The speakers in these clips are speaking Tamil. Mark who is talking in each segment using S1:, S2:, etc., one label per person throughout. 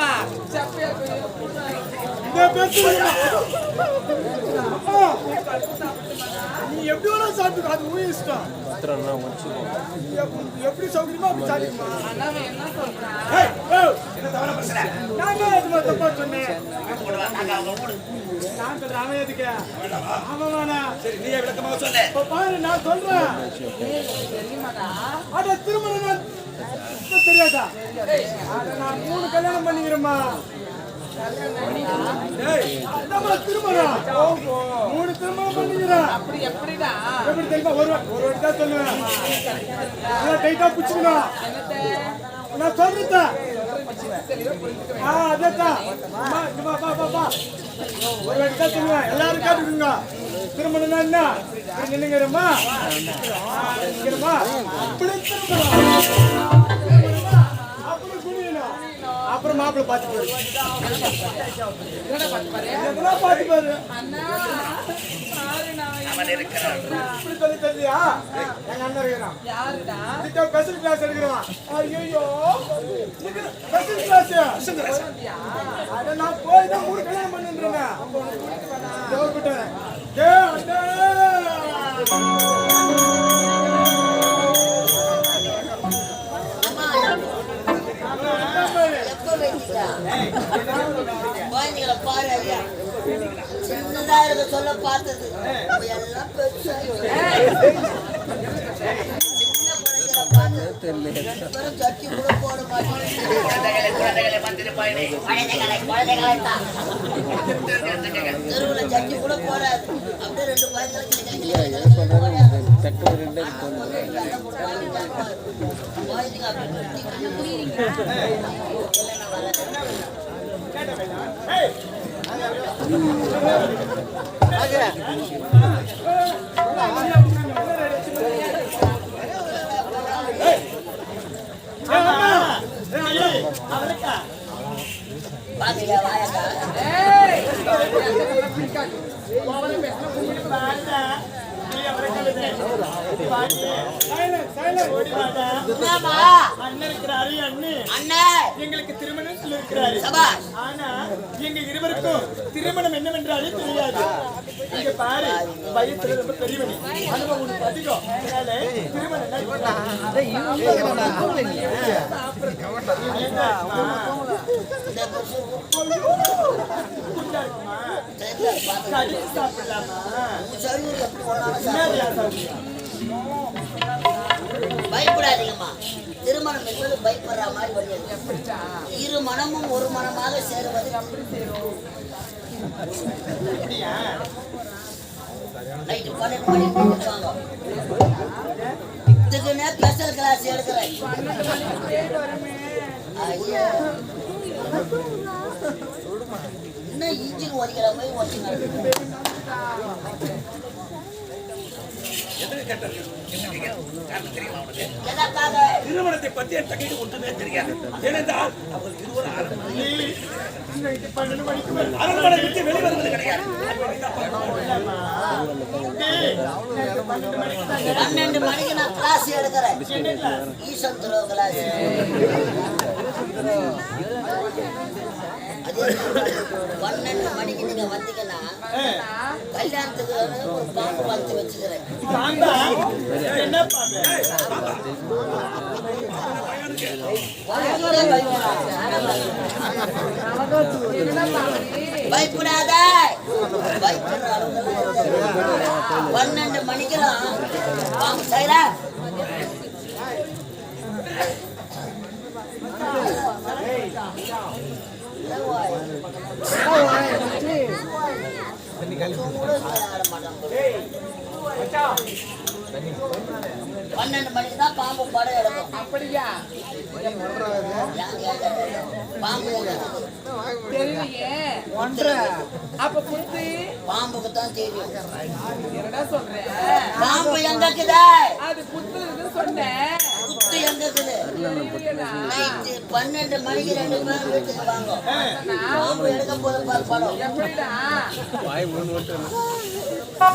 S1: போய்
S2: இந்த எப்படி வேணா சாப்பிட்டு அது உன் இஷ்டம். நீ எப்படி- எப்படி சௌகரியமா அப்படி சாப்பிடுமா
S1: என்ன
S2: எதுவுமே தப்பா சொன்னேன்? நான் சொல்றேன் எதுக்கு?
S3: சரி நீயே விளக்கமாக சொல்லு.
S2: இப்ப பாரு நான் சொல்றேன். அட திருமணம் தெரியாதா? நான் மூணு கல்யாணம் பண்ணிக்கிறேம்மா. மூணு திருமணம் பண்ணிக்கிறேன்
S1: அப்படி எப்படிடா
S2: எப்படி தெரியுமா ஒரு ஒரு வாட்டி தான் சொல்லுவேன் டைட்டா பிடிச்சிக்கணும் நான் சொல்றேன் ஆ அதான் ஒரு வாட்டி தான் சொல்லுவேன் எல்லாரும் கேட்டுக்குங்க என்ன இப்படி நின்னுங்கிறம்மா இப்படி திருமணம் மாப்பிள்ள பார்த்து பாரு
S1: என்னடா பார்த்து பாரு. அண்ணா
S2: இப்படி சொல்லி எங்க அண்ணன் இருக்கிறான். ஸ்பெஷல் கிளாஸ் ஐயோ ஸ்பெஷல் கிளாஸ் அட நான் போய் தான் மூணு கல்யாணம் பண்ணின்றேங்க கவர்மெண்ட் ஏ அண்ணே
S4: குழந்தைகளை பாரு ஐயா சின்னதா இருக்க சொல்ல பார்த்தது எல்லாம் பெருசா இருக்கு. சின்ன குழந்தைகளை பார்த்தது ரெண்டு பேரும் Yeah.
S2: அண்ணன் இருக்கிறாரு அண்ணு.
S4: அண்ணே
S2: எங்களுக்கு திருமணம் சொல்லிருக்கிறாரு
S4: சபாஷ்.
S2: ஆனா எங்க இருவருக்கும் திருமணம் என்னவென்றாலே தெரியாது. இங்க பாரு வயசுல ரொம்ப பெரியவனி. அனுபவம் உனக்கு அதிகம். அதனால திருமணம்
S4: இந்த புருஷ
S2: கடிச்சு சாப்பிடலாமா?
S4: பயப்படாதீங்கம்மா. திருமணம் என்பது பயப்படுற மாதிரி வருகிறது இரு மனமும் ஒரு மனமாக சேருவது. நைட்டு பன்னெண்டு மணிக்கு கொடுப்பாங்க இதுக்குன்னே ஸ்பெஷல் கிளாஸ் எடுக்கிறேன். ஐயா. இன்னும் இன்ஜின் ஒதிக்கிற மாதிரி ஒதிக்கிறாங்க
S3: எதுக்கு கேட்டது? திருமணத்தை பத்தி என் தங்கைக்கு ஒன்றுமே தெரியாது. ஏனென்றால் அவர்கள் இருவரும் அரண்மனை விட்டு வெளிவருவது கிடையாது.
S4: பன்னெண்டு மணிக்கு நான் கிளாஸ் எடுக்கிறேன். ஈசன் துறவு கிளாஸ் அதே பன்னெண்டு மணிக்கு நீங்க வந்தீங்கன்னா கல்யாணத்துக்கு ஒரு பாம்பு வளர்த்து வச்சுக்கிறேன்? பயப்படாத பயப்படுற அளவுக்கு பன்னெண்டு மணிக்கெல்லாம் பாம்பு பன்னெண்டு மணிக்கு தான் பாம்பு படம் எடுக்கும்.
S1: அப்படியா?
S4: பாம்பு எங்க இருக்குது?
S1: தெரியலையே. ஒன்றரை. அப்ப புத்தி
S4: பாம்புக்கு தான் தெரியும்.
S1: என்னடா சொல்றேன்
S4: பாம்பு எங்க இருக்குது
S1: அது புத்து இருக்குன்னு சொன்னேன்
S4: குத்து எங்க இருக்குது
S1: தெரியலையேடா.
S4: நைட்டு பன்னெண்டு மணிக்கு ரெண்டு பேரும் வீட்டுக்கு வாங்க. பாம்பு எடுக்க போது பாரு படம்.
S1: எப்படிடா?
S4: ஆ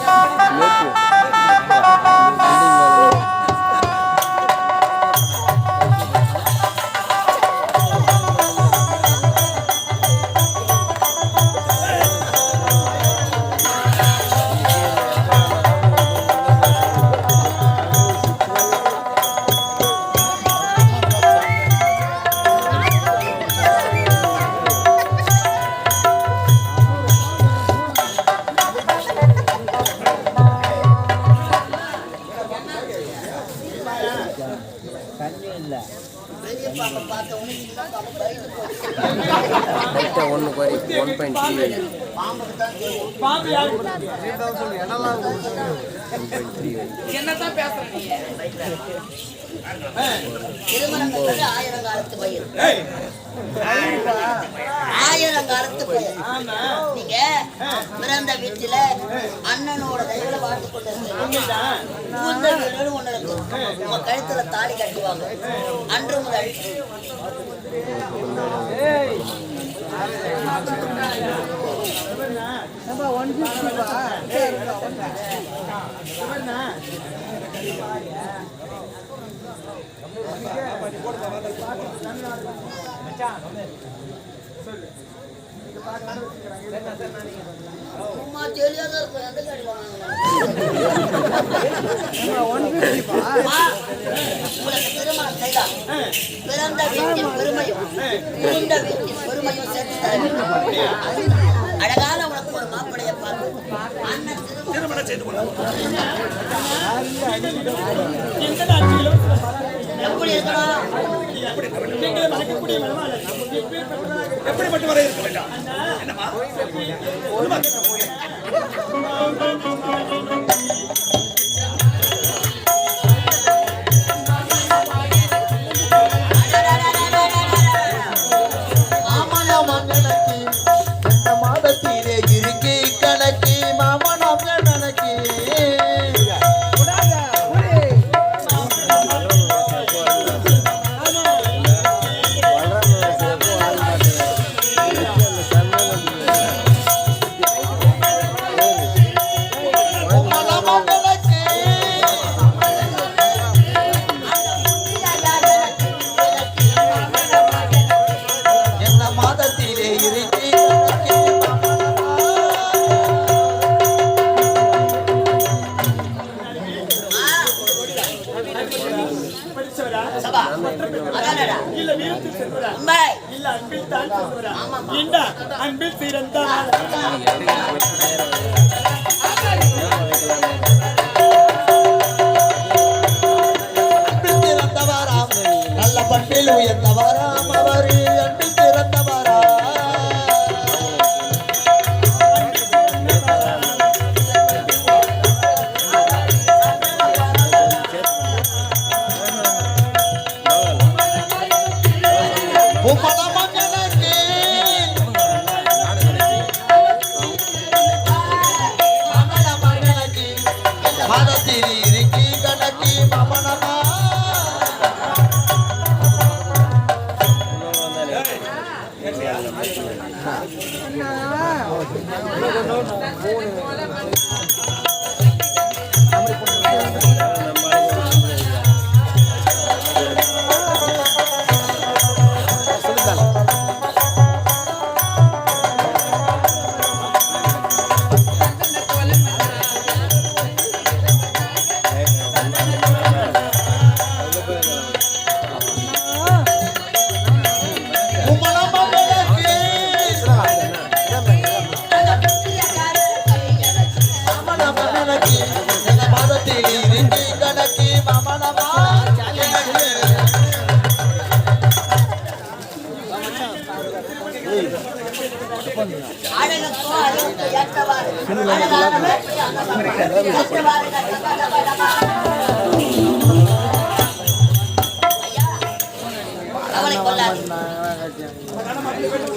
S5: ஒன்று குறை ஒன் பாயிண்ட் த்ரீ
S1: என்னதான்
S4: ஆயிரம் காலத்து பயிர் ஆயிரம் காலத்து பயிர்
S2: ஆமா.
S4: நீங்க பிறந்த வீட்டுல அண்ணனோட தயவுல வாழ்ந்து கொண்டு இருக்கீங்க
S2: உண்மைதான்
S4: புகுந்த வீடுன்னு ஒண்ணு இருக்கு உங்க கழுத்துல தாலி கட்டுவாங்க அன்று முதல் சும்மா ஜெலியாக இருக்கும் எந்த காடி வாங்க உங்களுக்கு திருமணம் செய்தா பிறந்த வீட்டின் பெருமையும் புகுந்த வீட்டின் பெருமையும் சேர்த்து தர வேண்டும். அழகான உனக்கு ஒரு மாப்பிளைய பார்த்து அண்ணன் திருமணம்.
S3: செய்து
S4: எப்படி இருக்கணும்?
S3: இருக்க வேண்டாம்?
S2: அன்பில் தான் அன்பில் சிறந்தவரா
S6: உயர்ந்தவராம் அவர்.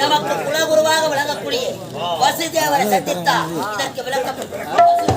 S4: நமக்கு குலகுருவாக விளங்கக்கூடிய வசுதேவரை சந்தித்தா இதற்கு விளக்கம்.